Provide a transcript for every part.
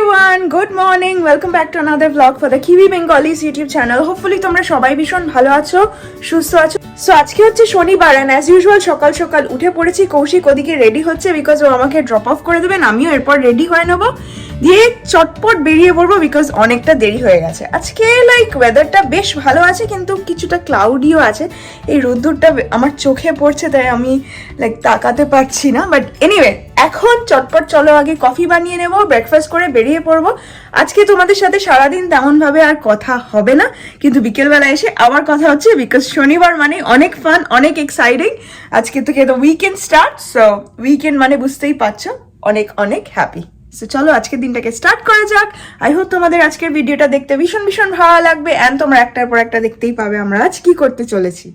Everyone good morning welcome back to another blog for the Kiwi Bengalis YouTube channel hopefully তোমরা সবাই ভীষণ ভালো আছো, সুস্থ আছো। সো আজকে হচ্ছে শনিবার অ্যান্ড অ্যাজ ইউজুয়াল সকাল সকাল উঠে পড়েছি, কৌশিক ওদিকে রেডি হচ্ছে বিকজ ও আমাকে ড্রপ অফ করে দেবেন, আমিও এরপর রেডি হয়ে নেব। দিয়ে চটপট বেরিয়ে পড়ব বিকজ অনেকটা দেরি হয়ে গেছে। আজকে লাইক ওয়েদারটা বেশ ভালো আছে, কিন্তু কিছুটা ক্লাউডিও আছে। এই রোদ্দুরটা আমার চোখে পড়ছে, তাই আমি লাইক তাকাতে পারছি না। বাট এনিওয়ে এখন চটপট চলো, আগে কফি বানিয়ে নেব ব্রেকফাস্ট করে বেরিয়ে পড়ব। আজকে তোমাদের সাথে সারাদিন তেমনভাবে আর কথা হবে না, কিন্তু বিকেলবেলা এসে আবার কথা হচ্ছে বিকজ শনিবার মানে অনেক ফান অনেক এক্সাইটিং আজকে থেকে তো উইকেন্ড স্টার্ট সো উইকেন্ড মানে বুঝতেই পারছ, অনেক অনেক হ্যাপি সো চলো, আজকের দিনটাকে স্টার্ট করা যাক। আই হোপ তোমাদের আজকের ভিডিওটা দেখতে ভীষণ ভীষণ ভালো লাগবে অ্যান্ড তোমরা একটার পর একটা দেখতেই পাবে আমরা আজ কি করতে চলেছি।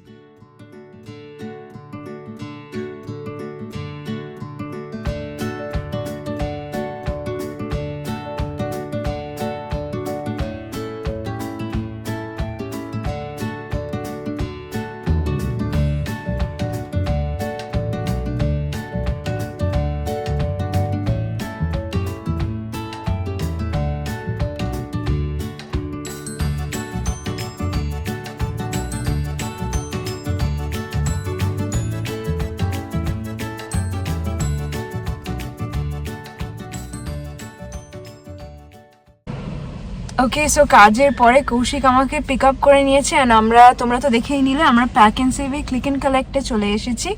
ওকে সো কাজের পরে কৌশিক আমাকে পিক আপ করে নিয়েছে অ্যান্ড আমরা তোমরা তো দেখেই নিলে আমরা প্যাক অ্যান্ড সেভে ক্লিক অ্যান্ড কালেক্টে চলে এসেছি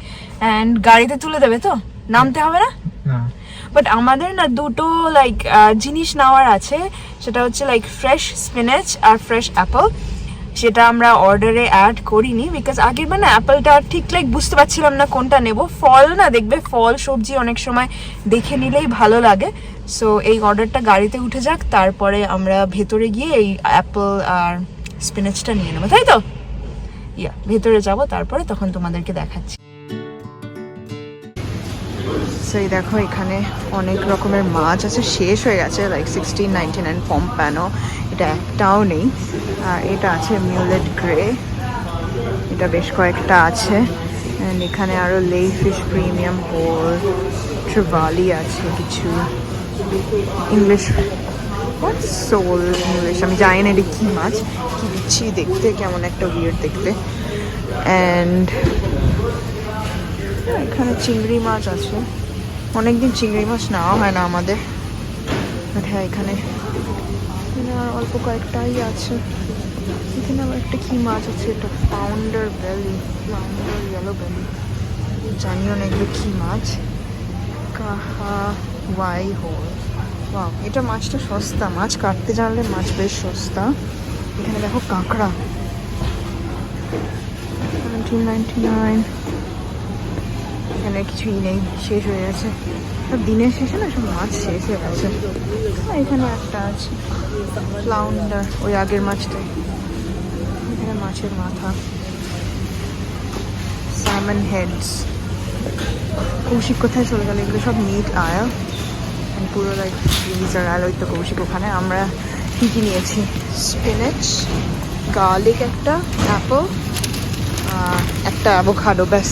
অ্যান্ড গাড়িতে তুলে দেবে তো? নামতে হবে না? বাট আমাদের না দুটো লাইক জিনিস নেওয়ার আছে সেটা হচ্ছে লাইক ফ্রেশ স্পিনেচ আর ফ্রেশ অ্যাপল সেটা আমরা অর্ডারে অ্যাড করিনি বিকজ আগের মানে অ্যাপেলটা ঠিক লাইক বুঝতে পারছিলাম না কোনটা নেব। ফল না দেখবে ফল সবজি অনেক সময় দেখে নিলেই ভালো লাগে। সো এই অর্ডারটা গাড়িতে উঠে যাক, তারপরে আমরা ভেতরে গিয়ে এই অ্যাপল আর স্পিনেচটা নিয়ে নেব, তাই তো? ইয়া ভেতরে যাব, তারপরে তখন তোমাদেরকে দেখাচ্ছি। সেই দেখো, এখানে অনেক রকমের মাছ আছে, শেষ হয়ে গেছে লাইক সিক্সটিন নাইনটি নাইন পম প্যানো। এটা একটাও নেই। আর এটা আছে মিউলেট গ্রে এটা বেশ কয়েকটা আছে। এখানে আরও লেই ফিশ প্রিমিয়াম হোল ট্রিভালি আছে কিছু। ইংলিশ। সোল ইংলিশ আমি জানি না এটা কী মাছ। কী দিচ্ছি দেখতে, কেমন একটা উইয়ার্ড দেখতে। অ্যান্ড এখানে চিংড়ি মাছ আছে। অনেকদিন চিংড়ি মাছ নেওয়া হয় না আমাদের। বাট হ্যাঁ এখানে আর অল্প কয়েকটাই আছে। এখানে আবার একটা কি মাছ আছে? এটা পাউন্ডার বেলি পাউন্ডার ইয়েলো বেলি জানিও না এগুলো কি মাছ। কাহা। ওয়াই হোল। বাহ এটা মাছটা সস্তা। মাছ কাটতে জানলে মাছ বেশ সস্তা। এখানে দেখো কাঁকড়া। নাইনটিন নাইনটি নাইন এখানে কিছুই নেই, শেষ হয়ে গেছে। সব দিনের শেষে না, সব মাছ শেষ হয়ে গেছে। এখানে একটা আছে ফ্লাউন্ডার ওই আগের মাছটাই। এখানে মাছের মাথা। স্যামন হেডস কৌশিক কোথায় চলে গেল? এগুলো সব মিট আয়া। পুরো লাইক ফ্রিজার আল ওই তো কৌশিক ওখানে। আমরা কী কী নিয়েছি? স্পিনেচ গার্লিক একটা অ্যাপল একটা অ্যাভোকাডো ব্যাস।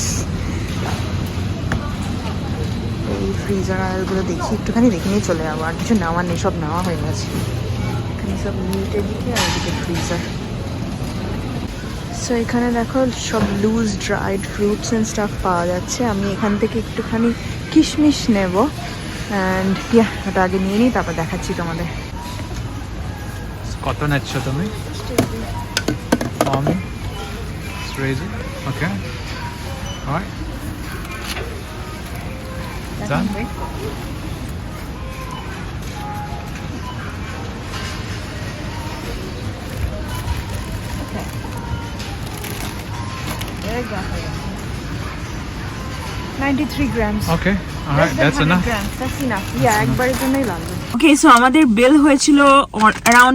এই ফ্রিজার আয়ালগুলো দেখি, একটুখানি দেখে নিয়ে চলে যাব। আর কিছু নেওয়ার নেই, সব নেওয়া হয়ে গেছে। এখানে সব মিটের দিকে আর এদিকে ফ্রিজার সো এখানে দেখো সব loose dried fruits and stuff পাওয়া যাচ্ছে আমি এখান থেকে একটুখানি কিশমিশ নেব অ্যান্ড ইয়া ওটা আগে নিয়ে নিই তারপর দেখাচ্ছি তোমাদের কত নিচ্ছ তুমি আমি Crazy. Okay. All right. Done. 93 grams. Okay. All right. That's enough. That's enough. Yeah, একবারের জন্যই লাগবে ওকে সো আমাদের বিল হয়েছিল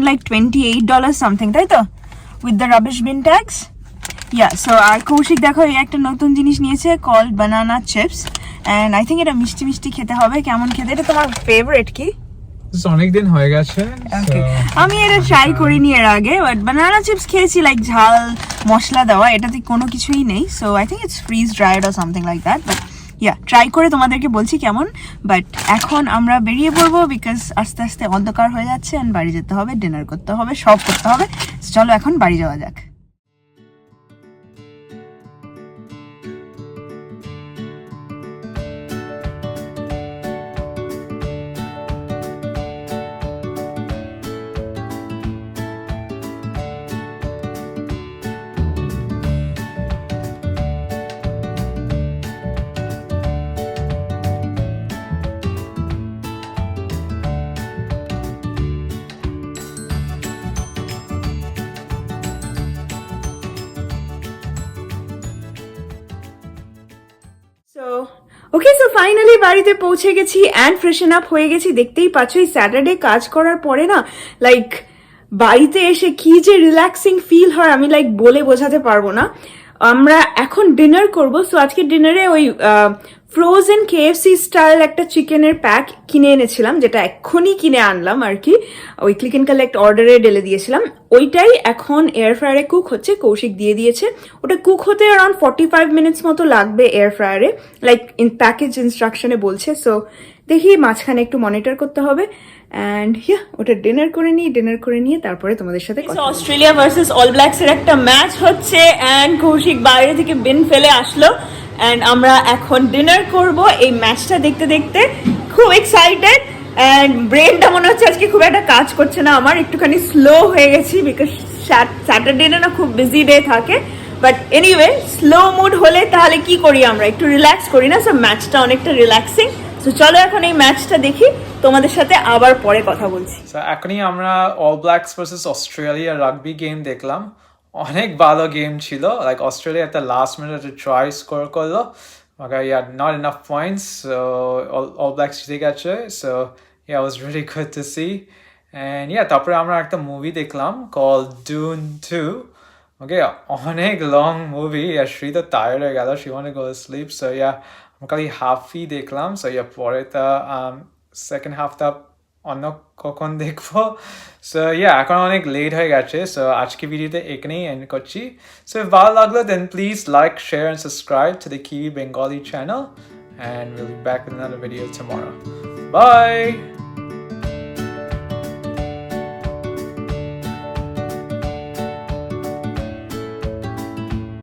like twenty eight dollar something তাই তো with the rubbish bin tax yeah so আর কৌশিক দেখো এই একটা নতুন জিনিস নিয়েছে call banana chips and I think এটা মিষ্টি মিষ্টি খেতে হবে কেমন খেতে এটা তোমার ফেভারিট কি This অনেক দিন হয়ে গেছে Okay. আমি এটা ট্রাই করিনি এর আগে বাট বানানা চিপস খেয়েছি লাইক ঝাল মশলা দেওয়া এটাতে কোনো কিছুই নেই so I think it's freeze dried R something like that but yeah try করে তোমাদেরকে বলছি কেমন বাট এখন আমরা বেরিয়ে পড়ব বিকজ আস্তে আস্তে অন্ধকার হয়ে যাচ্ছে অ্যান্ড বাড়ি যেতে হবে ডিনার করতে হবে সব করতে হবে চলো এখন বাড়ি যাওয়া যাক। ওকে সো ফাইনালি বাড়িতে পৌঁছে গেছি অ্যান্ড ফ্রেশন আপ হয়ে গেছি। দেখতেই পাচ্ছ, এই স্যাটারডে কাজ করার পরে না লাইক বাড়িতে এসে কি যে রিল্যাক্সিং ফিল হয় আমি লাইক বলে বোঝাতে পারব না। আমরা এখন ডিনার করব। সো আজকে ডিনারে ওই ফ্রোজেন কেএফসি স্টাইল একটা চিকেনের প্যাক কিনে এনেছিলাম যেটা এক্ষুনি কিনে আনলাম আর কি। ওই ক্লিক অ্যান্ড কালেক্ট অর্ডারে ডেলে দিয়েছিলাম। ওইটাই এখন এয়ার ফ্রায়ারে কুক হচ্ছে কৌশিক দিয়ে দিয়েছে। ওটা কুক হতে অ্যারাউন্ড ফর্টি ফাইভ মিনিটস মতো লাগবে এয়ার ফ্রায়ারে লাইক ইন প্যাকেজ ইনস্ট্রাকশনে বলছে। সো দেখি মাঝখানে একটু মনিটর করতে হবে। অ্যান্ড ইয়া ওটা ডিনার করে নিই ডিনার করে নিয়ে তারপরে তোমাদের সাথে অস্ট্রেলিয়া ভার্সেস অল ব্ল্যাকস এর একটা ম্যাচ হচ্ছে অ্যান্ড কৌশিক বাইরে থেকে বিন ফেলে আসলো। অ্যান্ড আমরা এখন ডিনার করব। এই ম্যাচটা দেখতে দেখতে খুব এক্সাইটেড অ্যান্ড ব্রেনটা মনে হচ্ছে আজকে খুব একটা কাজ করছে না আমার। একটুখানি স্লো হয়ে গেছি বিকজ স্যাটারডে না খুব বিজি ডে থাকে। বাট এনিওয়ে স্লো মুড হলে তাহলে কি করি আমরা? একটু রিল্যাক্স করি না? সো ম্যাচটা অনেকটা রিল্যাক্সিং সো চলো এখন এই ম্যাচটা দেখি। তোমাদের সাথে আবার পরে কথা বলছি। এখনই আমরা All Blacks versus Australia rugby game দেখলাম। অনেক ভালো গেম ছিল। লাইক অস্ট্রেলিয়া একটা লাস্ট মিনিটে ট্রাই স্কোর করল। মাগার yeah not enough points All Blacks জিতে গেছে। So yeah was really good to see and yeah তারপরে আমরা একটা মুভি দেখলাম কল ডুন টু ওকে অনেক লং মুভি আর শ্রী তো টায়ার্ড হয়ে গেল। Shri want go sleep so yeah আমরা খালি হাফই দেখলাম। সো ইয়া পরে তা সেকেন্ড হাফটা অন্য কখন দেখব সো ইয়া এখন অনেক লেট হয়ে গেছে সো আজকে ভিডিওতে এখানেই এন্ড করছি সো ভালো লাগল then please like share and subscribe to the Kiwi Bengali channel and will be back with tomorrow. Bye!